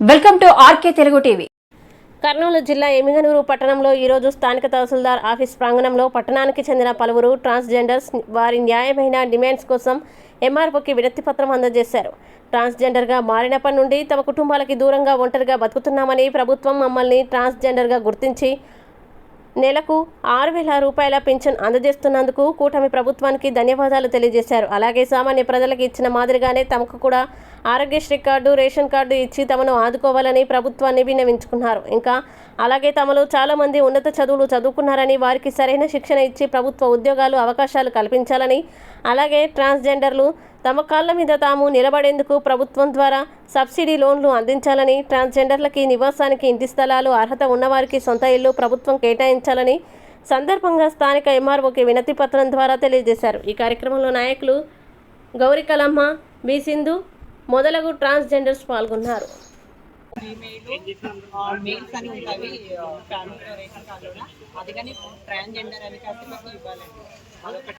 Welcome to RK Telugu TV. Kurnool జిల్లా ఎమిగనూరు పట్టణంలో ఈరోజు స్థానిక తహసీల్దార్ ఆఫీస్ ప్రాంగణంలో పట్టణానికి చెందిన పలువురు ట్రాన్స్జెండర్స్ వారి న్యాయమైన డిమాండ్స్ కోసం ఎంఆర్ఓకి వినతి పత్రం అందజేశారు. ట్రాన్స్జెండర్గా మారినప్పటి నుండి తమ కుటుంబాలకి దూరంగా ఒంటరిగా బతుకుతున్నామని ప్రభుత్వం మమ్మల్ని ట్రాన్స్జెండర్గా గుర్తించి నెలకు ఆరు వేల రూపాయల పింఛన్ అందజేస్తున్నందుకు కూటమి ప్రభుత్వానికి ధన్యవాదాలు తెలియజేశారు. అలాగే సామాన్య ప్రజలకు ఇచ్చిన మాదిరిగానే తమకు కూడా ఆరోగ్యశ్రీ కార్డు రేషన్ కార్డు ఇచ్చి తమను ఆదుకోవాలని ప్రభుత్వాన్ని విన్నవించుకున్నారు. ఇంకా అలాగే తమలో చాలామంది ఉన్నత చదువులు చదువుకున్నారని వారికి సరైన శిక్షణ ఇచ్చి ప్రభుత్వ ఉద్యోగాలు అవకాశాలు కల్పించాలని అలాగే ట్రాన్స్జెండర్లు తమ కాళ్ళ మీద తాము నిలబడేందుకు ప్రభుత్వం ద్వారా సబ్సిడీ లోన్లు అందించాలని ట్రాన్స్జెండర్లకి నివాసానికి ఇంటి స్థలాలు అర్హత ఉన్నవారికి సొంత ఇల్లు ప్రభుత్వం కేటాయించాలని సందర్భంగా స్థానిక ఎంఆర్ఓకి వినతి పత్రం ద్వారా తెలియజేశారు. ఈ కార్యక్రమంలో నాయకులు గౌరీ కలమ్మ బి సింధు మొదలగు ట్రాన్స్జెండర్స్ పాల్గొన్నారు. మెయిల్స్ అని ఉంటాయి ఫ్యామిలీలో రేషన్ కార్డులో అది కానీ ట్రాన్స్జెండర్ అని కాస్త మాకు ఇవ్వాలండి.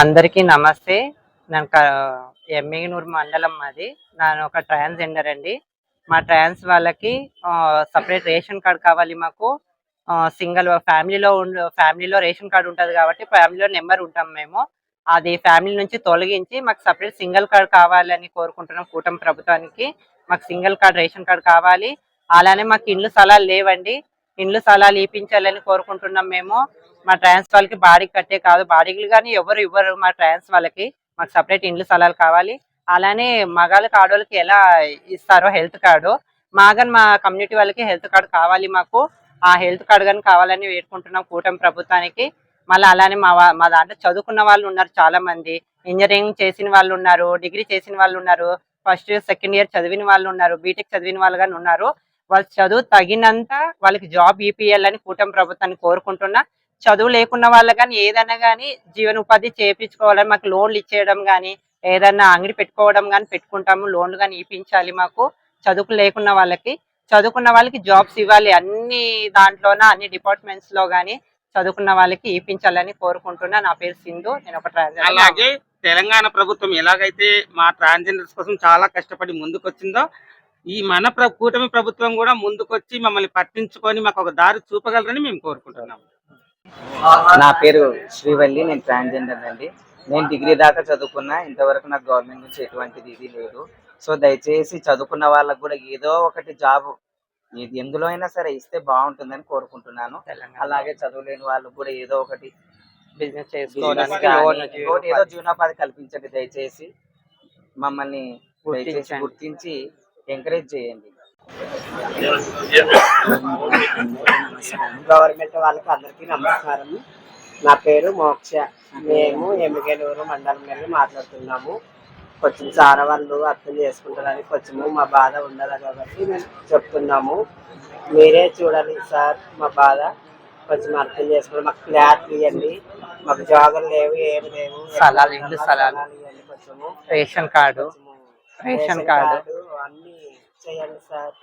అందరికీ నమస్తే. నేను ఎమ్మిగనూరు మండలం మాది. నేను ఒక ట్రాన్స్జెండర్ అండి. మా ట్రాన్స్ వాళ్ళకి సపరేట్ రేషన్ కార్డ్ కావాలి మాకు. సింగిల్ ఫ్యామిలీలో ఫ్యామిలీలో రేషన్ కార్డు ఉంటుంది కాబట్టి ఫ్యామిలీలో నెంబర్ ఉంటాం మేము. అది ఫ్యామిలీ నుంచి తొలగించి మాకు సపరేట్ సింగిల్ కార్డ్ కావాలని కోరుకుంటున్నాం కూటమి ప్రభుత్వానికి. మాకు సింగిల్ కార్డ్ రేషన్ కార్డ్ కావాలి. అలానే మాకు ఇండ్లు స్థలాలు లేవండి. ఇండ్లు స్థలాలు ఇప్పించాలని కోరుకుంటున్నాం మేము. మా ట్రాన్స్ వాళ్ళకి బాడీకి కట్టే కాదు. బాడీలు కానీ ఎవరు ఇవ్వరు మా ట్రాన్స్ వాళ్ళకి. మాకు సపరేట్ ఇండ్లు స్థలాలు కావాలి. అలానే మగాళ్ళకి ఆడవాళ్ళకి ఎలా ఇస్తారో హెల్త్ కార్డు. మాగన్ మా కమ్యూనిటీ వాళ్ళకి హెల్త్ కార్డు కావాలి మాకు. ఆ హెల్త్ కార్డు కానీ కావాలని వేడుకుంటున్నాం కూటమి ప్రభుత్వానికి. మళ్ళీ అలానే మా మా దాంట్లో చదువుకున్న వాళ్ళు ఉన్నారు చాలా మంది ఇంజనీరింగ్ చేసిన వాళ్ళు ఉన్నారు డిగ్రీ చేసిన వాళ్ళు ఉన్నారు ఫస్ట్ ఇయర్ సెకండ్ ఇయర్ చదివిన వాళ్ళు ఉన్నారు బీటెక్ చదివిన వాళ్ళు కానీ ఉన్నారు. వాళ్ళ చదువు తగినంత వాళ్ళకి జాబ్ ఇప్పియాలని కూటమి ప్రభుత్వాన్ని కోరుకుంటున్నా. చదువు లేకున్న వాళ్ళు కానీ ఏదైనా కానీ జీవనోపాధి చేయించుకోవాలని మాకు లోన్లు ఇచ్చేయడం కానీ ఏదైనా అంగడి పెట్టుకోవడం కానీ పెట్టుకుంటాము. లోన్లు కానీ ఇప్పించాలి మాకు. చదువు లేకున్న వాళ్ళకి. చదువుకున్న వాళ్ళకి జాబ్స్ ఇవ్వాలి. అన్ని దాంట్లోన అన్ని డిపార్ట్మెంట్స్లో కానీ చదువుకున్న వాళ్ళకి ఇప్పించాలని కోరుకుంటున్నా. నా పేరు సింధు. నేను ఒక ట్రాన్స్జెండర్ అలాగే తెలంగాణ ప్రభుత్వం ఎలాగైతే మా ట్రాన్స్జెండర్స్ కోసం చాలా కష్టపడి ముందుకొచ్చిందో ఈ మన కూటమి ప్రభుత్వం కూడా ముందుకొచ్చి మమ్మల్ని పట్టించుకొని మాకు ఒక దారి చూపగలరని మేము కోరుకుంటున్నాము. నా పేరు శ్రీవల్లి నేను ట్రాన్స్జెండర్ అండి. నేను డిగ్రీ దాకా చదువుకున్నా ఇంతవరకు నాకు గవర్నమెంట్ నుంచి ఎటువంటిది ఇది లేదు. సో దయచేసి చదువుకున్న వాళ్ళకు కూడా ఏదో ఒకటి జాబ్ ఇది ఎందులో అయినా సరే ఇస్తే బాగుంటుందని కోరుకుంటున్నాను. అలాగే చదువులేని వాళ్ళకు కూడా ఏదో ఒకటి బిజినెస్ చేసుకోవడానికి కానీ ఏదో జీవనోపాధి కల్పించండి దయచేసి. మమ్మల్ని దయచేసి. గుర్తించి ఎంకరేజ్ చేయండి. గవర్నమెంట్ వాళ్ళకి అందరికీ నమస్కారం నా పేరు మోక్ష. మేము ఎమ్మిగనూరు మండలం వెళ్ళి మాట్లాడుతున్నాము. కొంచెం చాలా వాళ్ళు అర్థం చేసుకుంటారని కొంచెము మా బాధ ఉండదు కాబట్టి మేము చెప్తున్నాము. మీరే చూడాలి సార్ మా బాధ. కొంచెం అర్థం చేసుకోండి. మాకు ఫ్లాట్ ఇవ్వండి. మాకు జాగులు లేవు ఏమి లేవు. స్థలాలు, ఇల్లు స్థలాలు. ఇవ్వండి కొంచెము. Ration card. Ration card. అన్ని చేయండి సార్.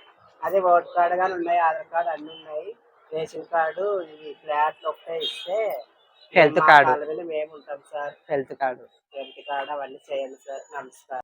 అదే ఓటర్ కార్డు కానీ ఉన్నాయి ఆధార్ కార్డు అన్ని ఉన్నాయి. రేషన్ కార్డు ఈ ఫ్లాట్ ఒకటే ఇస్తే హెల్త్ కార్డు. మేము ఉంటాం sir. Health card. Health card అవన్నీ చేయండి సార్. నమస్కారం.